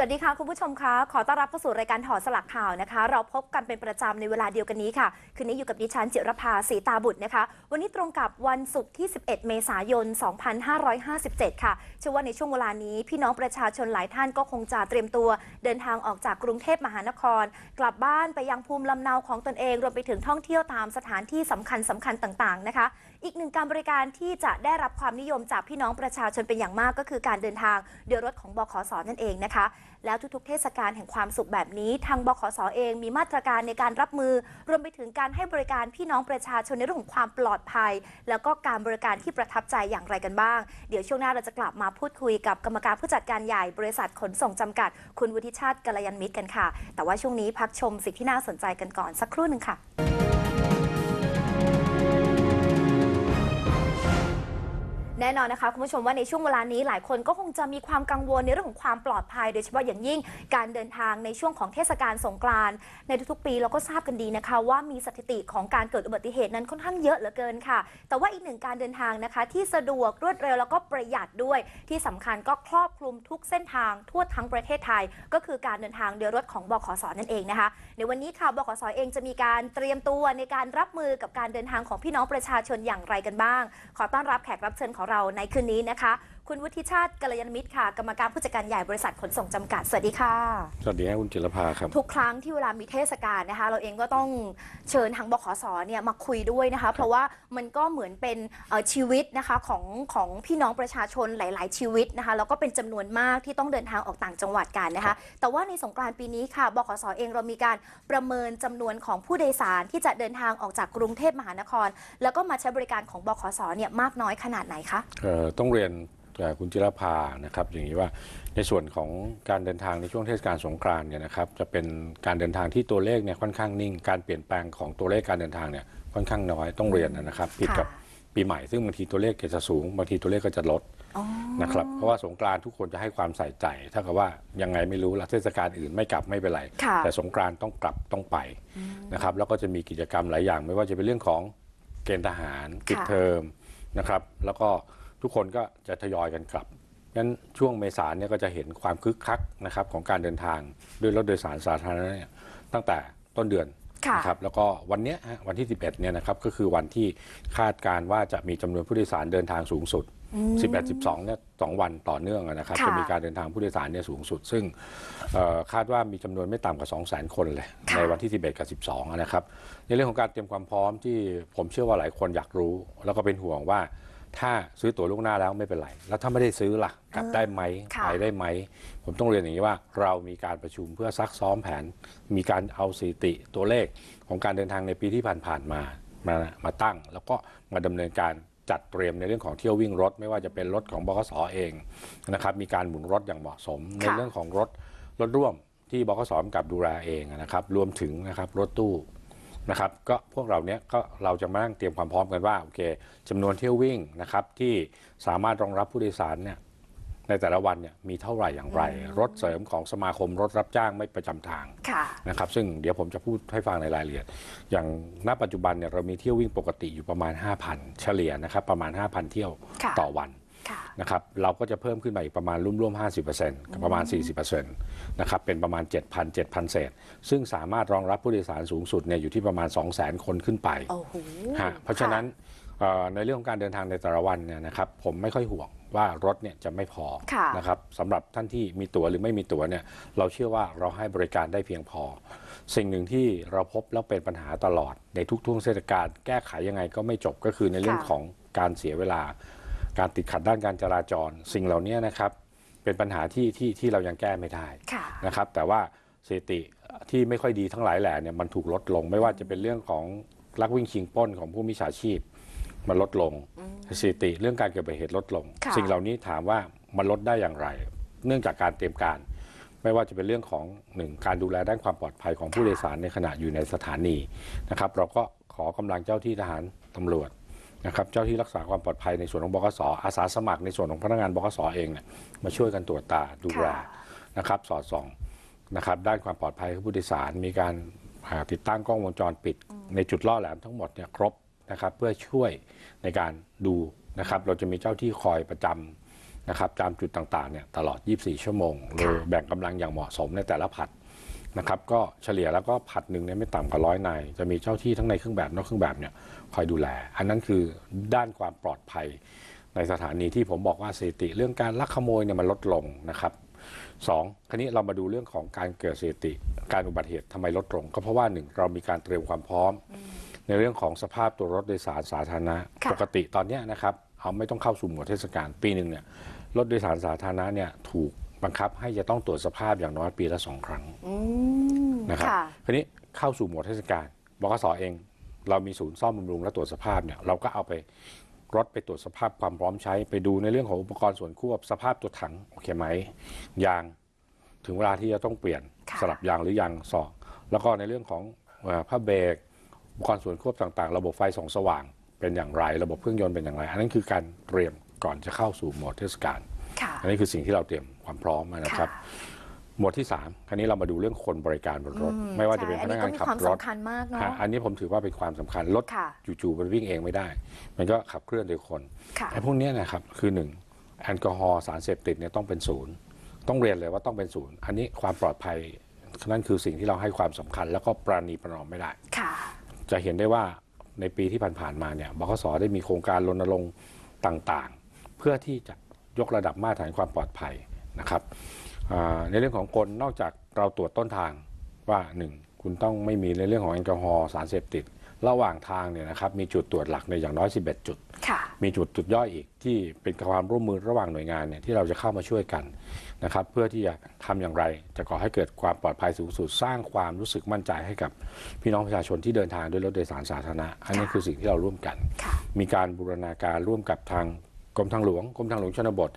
สวัสดีค่ะ คุณผู้ชมคะขอต้อนรับเข้าสู่รายการถอดสลักข่าวนะคะ เราพบกันเป็นประจำในเวลาเดียวกันนี้ค่ะ คืนนี้อยู่กับดิฉันจิรภาสีตาบุตรนะคะ วันนี้ตรงกับวันศุกร์ที่ 11 เมษายน 2557 ค่ะเชื่อว่าในช่วงเวลานี้พี่น้องประชาชนหลายท่านก็คงจะเตรียมตัว เดินทางออกจากกรุงเทพมหานคร กลับบ้านไปยังภูมิลำเนาของตนเองรวมไปถึงท่องเที่ยวตามสถานที่สำคัญสำคัญต่างๆนะคะ อีกหนึ่งการบริการที่จะได้รับความนิยมจากพี่น้องประชาชนเป็นอย่างมากก็คือการเดินทางโดยรถของบขสนั่นเองนะคะ แล้วทุกๆ เทศกาลแห่งความสุขแบบนี้ ทางบขสเองมีมาตรการในการรับมือ รวมไปถึงการให้บริการพี่น้องประชาชนในเรื่องของความปลอดภัย แล้วก็การบริการที่ประทับใจอย่างไรกันบ้าง เดี๋ยวช่วงหน้าเราจะกลับมาพูดคุยกับกรรมการผู้จัดการใหญ่บริษัทขนส่งจำกัด คุณวุฒิชาติกัลยันมิตรกันค่ะ แต่ว่าช่วงนี้พักชมสิ่งที่น่าสนใจกันก่อนสักครู่หนึ่งค่ะ แน่นอนนะคะคุณผู้ชมว่าในช่วงเวลานี้หลายคนก็คงจะมีความกังวลในเรื่องของความปลอดภัย โดยเฉพาะอย่างยิ่งการเดินทางในช่วงของเทศกาลสงกรานต์ในทุกๆ ปีเราก็ทราบกันดีนะคะ ว่ามีสถิติของการเกิดอุบัติเหตุนั้นค่อนข้างเยอะเหลือเกินค่ะ แต่ว่าอีกหนึ่งการเดินทางนะคะ ที่สะดวกรวดเร็วแล้วก็ประหยัดด้วย ที่สำคัญก็ครอบคลุมทุกเส้นทางทั่วทั้งประเทศไทย ก็คือการเดินทางโดยรถของบขสนั่นเองนะคะในวันนี้ค่ะบขสเองจะมีการเตรียมตัวในการรับมือกับการเดินทางของพี่น้องประชาชนอย่างไรกันบ้าง ขอต้อนรับแขกรับเชิญของเราในคืนนี้นะคะ คุณวุฒิชาติกัลยาณมิตรค่ะ กรรมการผู้จัดการใหญ่บริษัทขนส่งจำกัด สวัสดีค่ะ สวัสดีครับคุณจิรภาครับ ทุกครั้งที่เวลามีเทศกาลนะคะ เราเองก็ต้องเชิญทางบขสเนี่ยมาคุยด้วยนะคะ เพราะว่ามันก็เหมือนเป็นเอ่อชีวิตนะคะของของพี่น้องประชาชนหลาย ๆ ชีวิตนะคะ แล้วก็เป็นจำนวนมากที่ต้องเดินทางออกต่างจังหวัดกันนะคะ แต่ว่าในสงกรานต์ปีนี้ค่ะ บขสเองเรามีการประเมินจำนวนของผู้โดยสารที่จะเดินทางออกจากกรุงเทพมหานคร แล้วก็มาใช้บริการของบขสเนี่ยมากน้อยขนาดไหนคะเอ่อต้องเรียนกับ คุณจิรภานะครับอย่างนี้ว่าในส่วนของการเดินทางในช่วงเทศกาลสงกรานต์เนี่ยนะครับจะเป็นการเดินทางที่ตัวเลขเนี่ยค่อนข้างนิ่ง การเปลี่ยนแปลงของตัวเลขการเดินทางเนี่ยค่อนข้างน้อยต้องเรียนนะครับผิดกับปีใหม่ซึ่งบางทีตัวเลขจะสูงบางทีตัวเลขก็จะลดอ๋อนะครับเพราะว่าสงกรานต์ทุกคนจะให้ความใส่ใจถ้ากับว่ายังไงไม่รู้ละเทศกาลอื่นไม่กลับไม่เป็นไรค่ะแต่สงกรานต์ต้องกลับต้องไปนะครับแล้วก็จะมีกิจกรรมหลายอย่าง ไม่ว่าจะเป็นเรื่องของเกณฑ์ทหารปิดค่ะเทอมนะครับแล้วก็ ทุกคนก็จะทยอยกันกลับงั้นช่วงเมษายนเนี่ยก็จะเห็นความคึกคักนะครับของการเดินทางด้วยรถโดยสารสาธารณะเนี่ยตั้งแต่ต้นเดือนค่ะนะครับแล้วก็วันเนี้ยฮะวันที่ 11เนี่ยนะครับก็คือวันที่คาดการณ์ว่าจะมีจำนวนผู้โดยสารเดินทางสูงสุด 11 12เนี่ยสองวันต่อเนื่องอะนะครับค่ะจะมีการเดินทางผู้โดยสารเนี่ยสูงสุด ซึ่งเอ่อคาดว่ามีจำนวนไม่ต่ำกว่า 2 0 0 0 0 0 คนเลยค่ะในวันที่ 11 กับ 12อะนะครับในเรื่องของการเตรียมความพร้อมที่ผมเชื่อว่าหลายคนอยากรู้ แล้วก็เป็นห่วงว่า ถ้าซื้อตั๋วล่วงหน้าแล้วไม่เป็นไร แล้วถ้าไม่ได้ซื้อล่ะกลับได้ไหมค่ะไปได้ไหม ผมต้องเรียนอย่างนี้ว่าเรามีการประชุมเพื่อซักซ้อมแผน มีการเอาสถิติตัวเลขของการเดินทางในปีที่ผ่านๆมามามาตั้ง แล้วก็มาดำเนินการจัดเตรียมในเรื่องของเที่ยววิ่งรถ ไม่ว่าจะเป็นรถของบขสเองนะครับมีการหมุนรถอย่างเหมาะสม ในเรื่องของรถรถร่วมที่บขสกำกับดูแลเองนะครับรวมถึงนะครับรถตู้ นะครับก็พวกเราเนี้ยก็เราจะมานั่งเตรียมความพร้อมกันว่าโอเคจำนวนเที่ยววิ่งนะครับที่สามารถรองรับผู้โดยสารเนี่ยในแต่ละวันเนี่ยมีเท่าไหร่อย่างไร รถเสริมของสมาคมรถรับจ้างไม่ประจำทางค่ะนะครับซึ่งเดี๋ยวผมจะพูดให้ฟังในรายละเอียด อย่างณปัจจุบันเนี่ยเรามีเที่ยววิ่งปกติอยู่ประมาณ 5,000 เฉลี่ยนะครับประมาณ 5,000 เที่ยวค่ะต่อวันค่ะ นะครับเราก็จะเพิ่มขึ้นมาอีกประมาณร่วมๆ 50%กับประมาณ 40%นะครับเป็นประมาณ 7,000 7,000 เศษ ซึ่งสามารถรองรับผู้โดยสารสูงสุดเนี่ยอยู่ที่ประมาณ 200,000 คนขึ้นไปโอ้โหฮะเพราะฉะนั้นเอ่อในเรื่องของการเดินทางในแต่ละวันเนี่ยนะครับผมไม่ค่อยห่วงว่ารถเนี่ยจะไม่พอค่ะนะครับสำหรับท่านที่มีตั๋วหรือไม่มีตั๋วเนี่ยเราเชื่อว่าเราให้บริการได้เพียงพอ สิ่งหนึ่งที่เราพบแล้วเป็นปัญหาตลอดในทุกๆเทศกาลแก้ไขยังไงก็ไม่จบก็คือในเรื่องค่ะของการเสียเวลา การติดขัดด้านการจราจร สิ่งเหล่านี้นะครับ เป็นปัญหาที่ที่ที่เรายังแก้ไม่ได้ค่ะนะครับ แต่ว่าสถิติที่ไม่ค่อยดีทั้งหลายแหล่เนี่ยมันถูกลดลง ไม่ว่าจะเป็นเรื่องของลักวิ่งชิงปล้นของผู้มิจฉาชีพ มันลดลงสถิติเรื่องการเกิดอุบัติเหตุลดลงค่ะสิ่งเหล่านี้ถามว่ามันลดได้อย่างไร เนื่องจากการเตรียมการ ไม่ว่าจะเป็นเรื่องของหนึ่งการดูแลด้านความปลอดภัยของผู้โดยสารในขณะอยู่ในสถานีนะครับ เราก็ขอกำลังเจ้าที่ทหารตำรวจ นะครับเจ้าที่รักษาความปลอดภัยในส่วนของบกสอาสาสมัครในส่วนของพนักงานบกสเองเนี่ยมาช่วยกันตรวจตาดูแลค่ะนะครับสอดส่องนะครับด้านความปลอดภัยของผู้โดยสารมีการอ่าติดตั้งกล้องวงจรปิด ในจุดล่อแหลมทั้งหมดเนี่ยครบนะครับเพื่อช่วยในการดูนะครับเราจะมีเจ้าที่คอยประจำนะครับตามจุดต่างๆเนี่ยตลอด 24 ชั่วโมงโดยแบ่งกำลังอย่างเหมาะสมในแต่ละผัด นะครับก็เฉลี่ยแล้วก็ผัดหนึ่งเนี่ยไม่ต่ำกว่าร้อยนายจะมีเจ้าที่ทั้งในเครื่องแบบนอกเครื่องแบบเนี่ยคอยดูแล อันนั้นคือด้านความปลอดภัย ในสถานีที่ผมบอกว่าสถิติเรื่องการลักขโมยเนี่ยมันลดลงนะครับสองคราวนี้เรามาดูเรื่องของการเกิดสถิติ การอุบัติเหตุทำไมลดลง ก็เพราะว่าหนึ่งเรามีการเตรียมความพร้อม ในเรื่องของสภาพตัวรถโดยสารสาธารณะค่ะปกติตอนเนี้ยนะครับเอาไม่ต้องเข้าสู่หมวดเทศกาลปีหนึ่งเนี่ยรถโดยสารสาธารณะเนี่ยถูก บังคับให้จะต้องตรวจสภาพอย่างน้อยปีละสองครั้งอืมนะครับค่ะ คราวนี้เข้าสู่โหมดเทศกาลบกสเอง เรามีศูนย์ซ่อมบำรุงและตรวจสภาพเนี่ยเราก็เอาไปรถไปตรวจสภาพความพร้อมใช้ไปดูในเรื่องของอุปกรณ์ส่วนควบสภาพตัวถังโอเคไหมยางถึงเวลาที่จะต้องเปลี่ยนค่ะ สลับยางหรือยางสองแล้วก็ในเรื่องของเอ่อผ้าเบรกอุปกรณ์ส่วนควบต่างๆ ระบบไฟส่องสว่าง เป็นอย่างไร ระบบเครื่องยนต์เป็นอย่างไร อันนั้นคือการเตรียมก่อนจะเข้าสู่โหมดเทศกาล ค่ะ อันนี้คือสิ่งที่เราเตรียม ความพร้อมนะครับ หมวดที่ 3 คราวนี้เรามาดูเรื่องคนบริการบนรถอืไม่ว่าจะเป็นใช่พนักงานขับอันนี้ก็มีความรถสำคัญมากเนาะฮะอันนี้ผมถือว่าเป็นความสำคัญรถค่ะจู่ๆมันวิ่งเองไม่ได้ มันก็ขับเคลื่อนโดยคนค่ะไอ้พวกเนี้ยนะครับคือหนึ่งแอลกอฮอล์สารเสพติดเนี่ยต้องเป็นศูนย์ต้องเรียนเลยว่าต้องเป็นศูนย์ อันนี้ความปลอดภัยนั่นคือสิ่งที่เราให้ความสำคัญ แล้วก็ปราณีประนอมไม่ได้ค่ะจะเห็นได้ว่าในปีที่ผ่านๆมาเนี่ยบขสได้มีโครงการรณรงค์ต่างๆ เพื่อที่จะยกระดับมาตรฐานความปลอดภัย นะครับอ่าในเรื่องของคนนอกจากเราตรวจต้นทางว่าหนึ่งคุณต้องไม่มีในเรื่องของแอลกอฮอล์สารเสพติด ระหว่างทางเนี่ยนะครับมีจุดตรวจหลักในยอย่างน้อย 11 จุดค่ะมีจุดจุดย่อยอีกที่เป็นความร่วมมือระหว่างหน่วยงานเนี่ยที่เราจะเข้ามาช่วยกันนะครับเพื่อที่จะทำอย่างไรจะก่อให้เกิดความปลอดภัยสูงสุดสร้างความรู้สึกมั่นใจให้กับพี่น้องประชาชนที่เดินทางด้วยรถโดยสารสาธารณะอันนี้คือสิ่งที่เราร่วมกันค่ะมีการบูรณาการร่วมกับทาง กรมทางหลวงกรมทางหลวงชนบท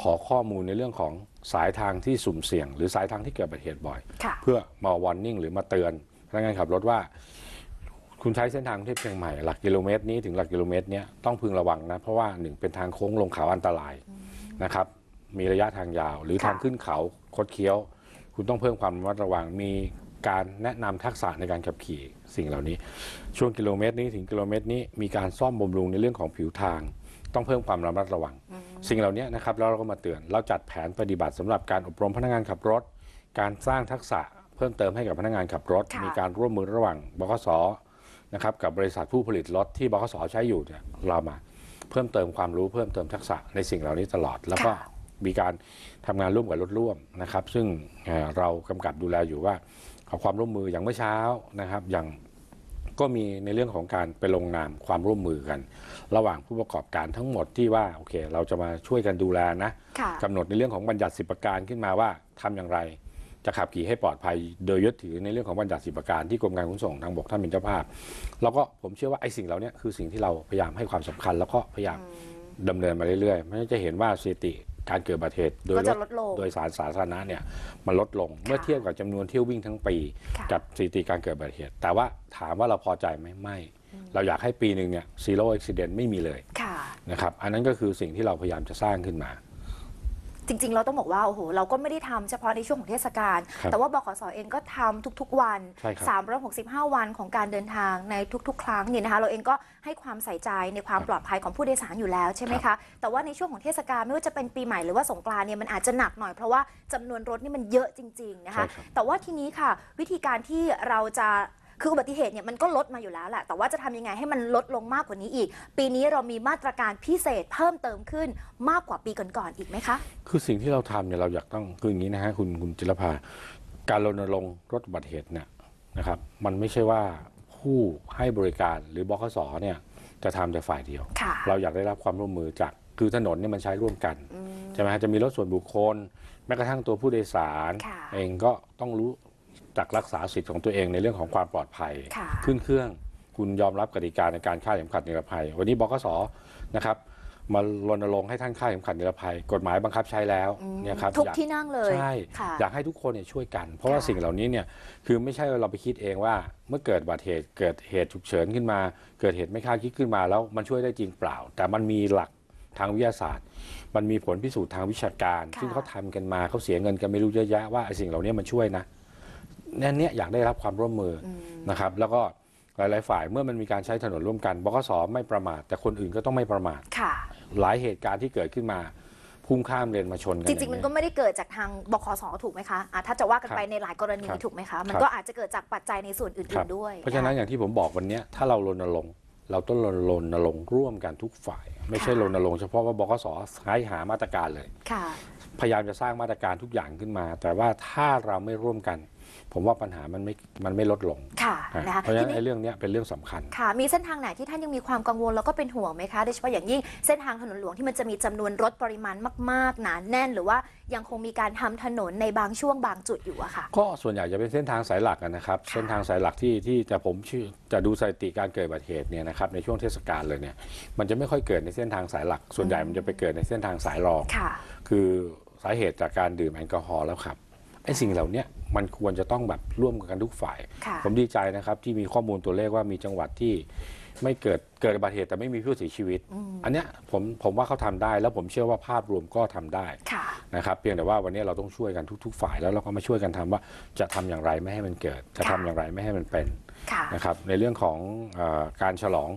ขอข้อมูลในเรื่องของสายทางที่สุ่มเสี่ยง หรือสายทางที่เกิดอุบัติเหตุบ่อยค่ะเพื่อมาวอร์นิ่งหรือมาเตือนพนักงานขับรถว่า คุณใช้เส้นทางกรุงเทพเชียงใหม่หลักกิโลเมตรนี้ถึงหลักกิโลเมตรเนี้ยต้องพึงระวังนะ เพราะว่าหนึ่งเป็นทางโค้งลงเขาอันตรายนะครับมีระยะทางยาว หรือค่ะทางขึ้นเขาคดเคี้ยว คุณต้องเพิ่มความระมัดระวังมีการแนะนำทักษะในการขับขี่สิ่งเหล่านี้ ช่วงกิโลเมตรนี้ถึงกิโลเมตรนี้มีการซ่อมบำรุงในเรื่องของผิวทาง ต้องเพิ่มความระมัดระวัง สิ่งเหล่านี้นะครับแล้วเราก็มาเตือน เราจัดแผนปฏิบัติสำหรับการอบรมพนักงานขับรถ การสร้างทักษะเพิ่มเติมให้กับพนักงานขับรถค่ะมีการร่วมมือระหว่างบขสนะครับกับบริษัทผู้ผลิตรถที่บขสใช้อยู่เนี่ยเรามาเพิ่มเติมความรู้เพิ่มเติมทักษะในสิ่งเหล่านี้ตลอด แล้วก็ค่ะมีการทำงานร่วมกับรถร่วมนะครับ ซึ่งเอ่อเรากำกับดูแลอยู่ว่าขอความร่วมมืออย่างเมื่อเช้านะครับอย่าง ก็มีในเรื่องของการไปลงนามความร่วมมือกัน ระหว่างผู้ประกอบการทั้งหมดที่ว่าโอเค เราจะมาช่วยกันดูแลนะค่ะกำหนดในเรื่องของบัญญัติสิบประการขึ้นมาว่าทำอย่างไร จะขับขี่ให้ปลอดภัย โดยยึดถือในเรื่องของบัญญัติสิบประการที่กรมการขนส่งทางบกท่านเป็นเจ้าภาพ แล้วก็ผมเชื่อว่าไอ้สิ่งเหล่านี้คือสิ่งที่เราพยายามให้ความสำคัญ แล้วก็พยายามดำเนินมาเรื่อยๆไม่งั้นจะเห็นว่าสถิติ การเกิดอุบัติเหตุโดยก็รจะถลดลงโดยสารสาธารณะเนี่ยมันลดลงเมื่อเทียบกับจำนวนเที่ยววิ่งทั้งปีค่ะกับสถิติการเกิดอุบัติเหตุ แต่ว่าถามว่าเราพอใจไหมไม่ เราอยากให้ปีหนึ่งเนี่ยซีโร่อุบิเหตุไม่มีเลยค่ะนะครับอันนั้นก็คือสิ่งที่เราพยายามจะสร้างขึ้นมา จริง ๆ เราต้องบอกว่าโอ้โหเราก็ไม่ได้ทำเฉพาะในช่วงของเทศกาล ครับแต่ว่าบขสเองก็ทำทุกๆวัน ใช่ครับ365 วันของการเดินทางในทุก ๆ ครั้งเนี่ยนะคะ เราเองก็ให้ความใส่ใจในความปลอดภัยของผู้โดยสารอยู่แล้วใช่ไหมคะ แต่ว่าในช่วงของเทศกาลไม่ว่าจะเป็นปีใหม่หรือว่าสงกรานต์เนี่ยมันอาจจะหนักหน่อยเพราะว่าจำนวนรถนี่มันเยอะจริง ๆ นะคะ ใช่ครับ แต่ว่าทีนี้ค่ะ วิธีการที่เราจะ คืออุบัติเหตุเนี่ยมันก็ลดมาอยู่แล้วแหละ แต่ว่าจะทำยังไงให้มันลดลงมากกว่านี้อีก ปีนี้เรามีมาตรการพิเศษเพิ่มเติมขึ้นมากกว่าปีก่อนๆอีกไหมคะ คือสิ่งที่เราทำเนี่ยเราอยากต้องคืออย่างนี้นะฮะคุณคุณจิรภา การรณรงค์ลดอุบัติเหตุเนี่ยนะครับ มันไม่ใช่ว่าผู้ให้บริการหรือบขสเนี่ยจะทำแต่ฝ่ายเดียวค่ะเราอยากได้รับความร่วมมือจากคือถนนเนี่ยมันใช้ร่วมกันอืมใช่ไหมฮะจะมีรถส่วนบุคคล แม้กระทั่งตัวผู้โดยสารค่ะเองก็ต้องรู้ จักรักษาสิทธิ์ของตัวเองในเรื่องของความปลอดภัยค่ะขึ้นเครื่องคุณยอมรับกติกาในการคาดเข็มขัดนิรภัย วันนี้บกสนะครับมารณรงค์ให้ท่านคาดเข็มขัดนิรภัย กฎหมายบังคับใช้แล้วอืมเนี่ยครับทุกอยากที่นั่งเลยใช่ค่ะอยากให้ทุกคนเนี่ยช่วยกัน เพราะว่าค่ะสิ่งเหล่านี้เนี่ยคือไม่ใช่ว่าเราไปคิดเองว่า เมื่อเกิดอุบัติเหตุเกิดเหตุฉุกเฉินขึ้นมา เกิดเหตุไม่คาดคิดขึ้นมาแล้วมันช่วยได้จริงเปล่า แต่มันมีหลักทางวิทยาศาสตร์ มันมีผลพิสูจน์ทางวิชาการค่ะซึ่งเขาทำกันมาเขาเสียเงินกันไม่รู้เยอะแยะว่าไอ้สิ่งเหล่านี้มันช่วยนะ นั่นเนี่ยอยากได้รับความร่วมมือออืมนะครับ แล้วก็หลาย ๆ ฝ่ายเมื่อมันมีการใช้ถนนร่วมกันบกสไม่ประมาท แต่คนอื่นก็ต้องไม่ประมาท ค่ะ หลายเหตุการณ์ที่เกิดขึ้นมาพุ่งข้ามเลนมาชนกันจริง ๆ มันก็อย่าเยไม่ได้เกิดจากทางบขสถูกไหมคะอะถ้าจะว่ากันไปครับในหลายกรณีครับถูกไหมคะ มันครับก็อาจจะเกิดจากปัจจัยในส่วนอื่ครันบๆด้วย เพราะฉะนั้นอย่างที่ผมบอกวันเนี้ยถ้าเรารณรงค์เราต้องรณรงค์ร่วมกันทุกฝ่าย ไม่ใช่รณรงค์เฉพาะว่าบกสให้หามาตรการเลยค่ะพยายามจะสร้างมาตรการทุกอย่างขึ้นมา แต่ว่าถ้าเราไม่ร่วมกัน ผมว่าปัญหามันไม่มันไม่ลดลงค่ะฮะนะคะเพราะฉะทีนั้นนี้ไอ้เรื่องเนี้ยเป็นเรื่องสำคัญค่ะ มีเส้นทางไหนที่ท่านยังมีความกังวลแล้วก็เป็นห่วงไหมคะโดยเฉพาะอย่างยิ่งเส้นทางถนนหลวงที่มันจะมีจำนวนรถปริมาณมากๆหนาแน่น หรือว่ายังคงมีการทำถนนในบางช่วงบางจุดอยู่อะค่ะก็ส่วนใหญ่จะเป็นเส้นทางสายหลักอะนะครับ เส้นทางสายหลักที่ที่แต่ผมชื่อจะดูสถิติการเกิดอุบัติเหตุเนี่ยนะครับในช่วงเทศกาลเลยเนี่ยมันจะไม่ค่อยเกิดในเส้นทางสายหลัก ส่วนใหญ่มันจะไปเกิดในเส้นทางสายรองค่ะคือสาเหตุจากการดื่มแอลกอฮอล์แล้วครับ ไอ้สิ่งเหล่าเนี้ยมันควรจะต้องแบบร่วมกันทุกฝ่ายค่ะผมดีใจนะครับที่มีข้อมูลตัวเลขว่ามีจังหวัดที่ไม่เกิดเกิดอุบัติเหตุแต่ไม่มีผู้เสียชีวิต อันเนี้ยผมผมว่าเขาทำได้ แล้วผมเชื่อว่าภาพรวมก็ทำได้ค่ะนะครับเพียงแต่ว่าวันนี้เราต้องช่วยกันทุก ๆ ฝ่ายแล้วเราก็มาช่วยกันทำว่าจะทำอย่างไรไม่ให้มันเกิด จะทำค่ะอย่างไรไม่ให้มันเป็นค่ะนะครับในเรื่องของเออการฉลอง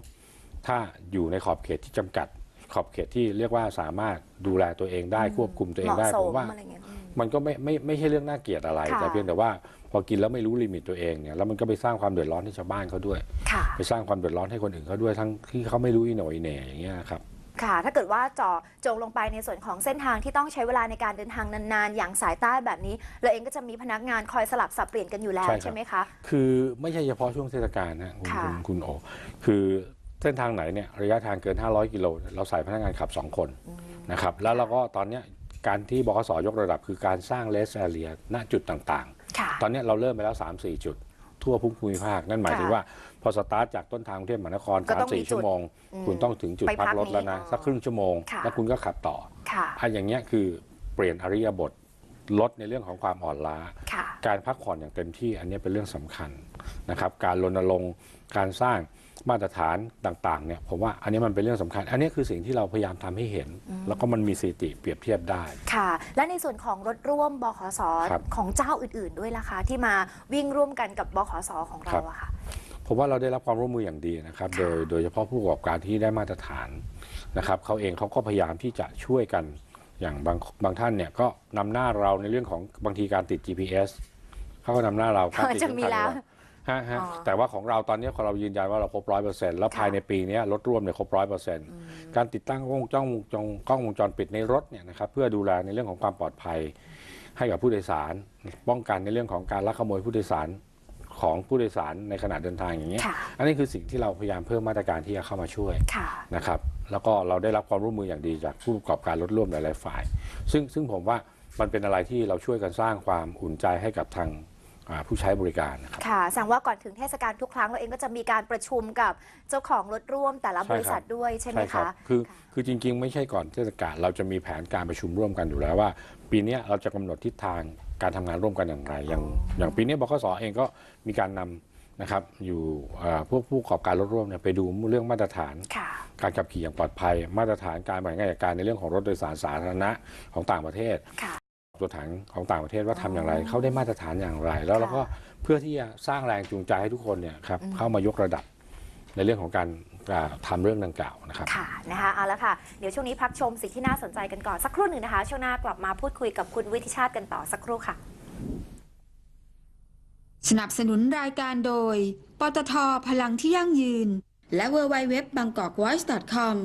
ถ้าอยู่ในขอบเขตที่จำกัด ขอบเขตที่เรียกว่าสามารถดูแลตัวเองได้ควบคุมตัวเองเหได้มาะสผมมว่าอะไรเงี้ยอื มมันก็ไม่ไม่ไม่ใช่เรื่องน่าเกลียดอะไร ค่ะแต่เพียงแต่ว่าพอกินแล้วไม่รู้ลิมิตตัวเองเนี่ยแล้วมันก็ไปสร้างความเดือดร้อนให้ชาวบ้านเขาด้วย ค่ะ ไปสร้างความเดือดร้อนให้คนอื่นเขาด้วยทั้งที่เขาไม่รู้อีโหน่อยเหน่อย่างเงี้ยครับ ค่ะ ถ้าเกิดว่าเจาะจงลงไปในส่วนของเส้นทางที่ต้องใช้เวลาในการเดินทางนานๆ อย่างสายใต้แบบนี้ เราเองก็จะมีพนักงานคอยสลับสับเปลี่ยนกันอยู่แล้วใช่ครับ ใช่ไหมคะ คือไม่ใช่เฉพาะช่วงเทศกาลนะคุณค่ะ คุณคุณโอ คือเส้นทางไหนเนี่ยระยะทางเกิน 500 กิโลเราใส่พนักงานขับ 2 คนนะครับแล้วเราก็ตอนเนี้ย การที่บกสยกระดับคือการสร้างเลสแอเรียณจุดต่างค่ะๆตอนเนี้ยเราเริ่มไปแล้ว 3-4 จุด ทั่วภูมิภาค นั่นหมายถึงค่ะว่า พอสตาร์ทจากต้นทางกรุงเทพมหานครก็ต้องมี3-4ชั่วโมงอืมคุณต้องถึงจุดไปพัพักกรถแล้วนะนี้สักครึ่งชั่วโมงค่ะแล้วคุณก็ขับต่อค่ะอันอย่างเงี้ยคือเปลี่ยนอริยบทลดในเรื่องของความอ่อนล้าค่ะการพักผ่อนอย่างเต็มที่อันนี้เป็นเรื่องสำคัญนะครับ การรณรงค์การสร้าง มาตรฐานต่างๆเนี่ยผมว่าอันนี้มันเป็นเรื่องสำคัญ อันนี้คือสิ่งที่เราพยายามทำให้เห็น แล้วก็มันมีสถิติเปรียบเทียบได้ ค่ะ และในส่วนของรถร่วมบขสครับของเจ้าอื่น ๆ ด้วยล่ะคะที่มาวิ่งร่วมกันกับบขสของเราครับอะค่ะผมว่าเราได้รับความร่วมมืออย่างดีนะครับค่ะโดยโดยเฉพาะผู้ประกอบการที่ได้มาตรฐานนะครับเขาเองเขาก็พยายามที่จะช่วยกันอย่างบางบางท่านเนี่ยก็นำหน้าเราในเรื่องของบางทีการติด GPS เขาก็นำหน้าเราการติดจะมีแล้ว ฮะฮะอ๋อแต่ว่าของเราตอนนี้เรายืนยันว่าเราครบร้อยเปอร์เซ็นต์แล้วค่ะภายในปีนี้รถร่วมเนี่ยครบร้อยเปอร์เซ็นต์การติดตั้งกล้องจ้องจงกล้องวงจรปิดในรถเนี่ยนะครับเพื่อดูแลในเรื่องของความปลอดภัย ให้กับผู้โดยสาร ป้องกันในเรื่องของการลักขโมยผู้โดยสารของผู้โดยสารในขณะเดินทางอย่างเงี้ยค่ะอันนี้คือสิ่งที่เราพยายามเพิ่มมาตรการที่จะเข้ามาช่วยค่ะนะครับ แล้วก็เราได้รับความร่วมมืออย่างดีจากผู้ประกอบการรถร่วมหลาย ๆ ฝ่าย ซึ่งซึ่งผมว่ามันเป็นอะไรที่เราช่วยกันสร้างความอุ่นใจให้กับทางอ่า ผู้ใช้บริการนะครับ ค่ะแสดงว่าก่อนถึงเทศกาลทุกครั้งเราเองก็จะมีการประชุมกับเจ้าของรถร่วมแต่ละใช่บริษัทด้วยใช่ไหมครัคะ คือค่ะคือจริงๆ ไม่ใช่ก่อนเทศกาลเราจะมีแผนการประชุมร่วมกันอยู่แล้วว่า ปีเนี้ยเราจะกำหนดทิศทางการทำงานร่วมกันอย่างไร อย่างอย่างปีเนี้ยบขสเองก็มีการนำนะครับอยู่อ่าพวกผู้ประกอบการรถร่วมเนี่ยไปดูเรื่องมาตรฐาน ค่ะ การขับขี่อย่างปลอดภัย มาตรฐานการบริหารงานจัดการในเรื่องของรถโดยสารสาธารณะของต่างประเทศ ค่ะ ตัวถังของต่างประเทศว่าทำอย่างไรอ๋อเขาได้มาตรฐานอย่างไร แล้วเราค่ะก็เพื่อที่จะสร้างแรงจูงใจให้ทุกคนเนี่ยครับเข้ามายกระดับในเรื่องของการอ่าทำเรื่องดังกล่าวนะครับค่ะนะคะเอาละค่ะ เดี๋ยวช่วงนี้พักชมสิ่งที่น่าสนใจกันก่อนสักครู่หนึ่งนะคะ ช่วงหน้ากลับมาพูดคุยกับคุณวิทิชาติกันต่อสักครู่ค่ะ สนับสนุนรายการโดย ปตทพลังที่ยั่งยืน และ w w w b a n g k o k v o i c e c o m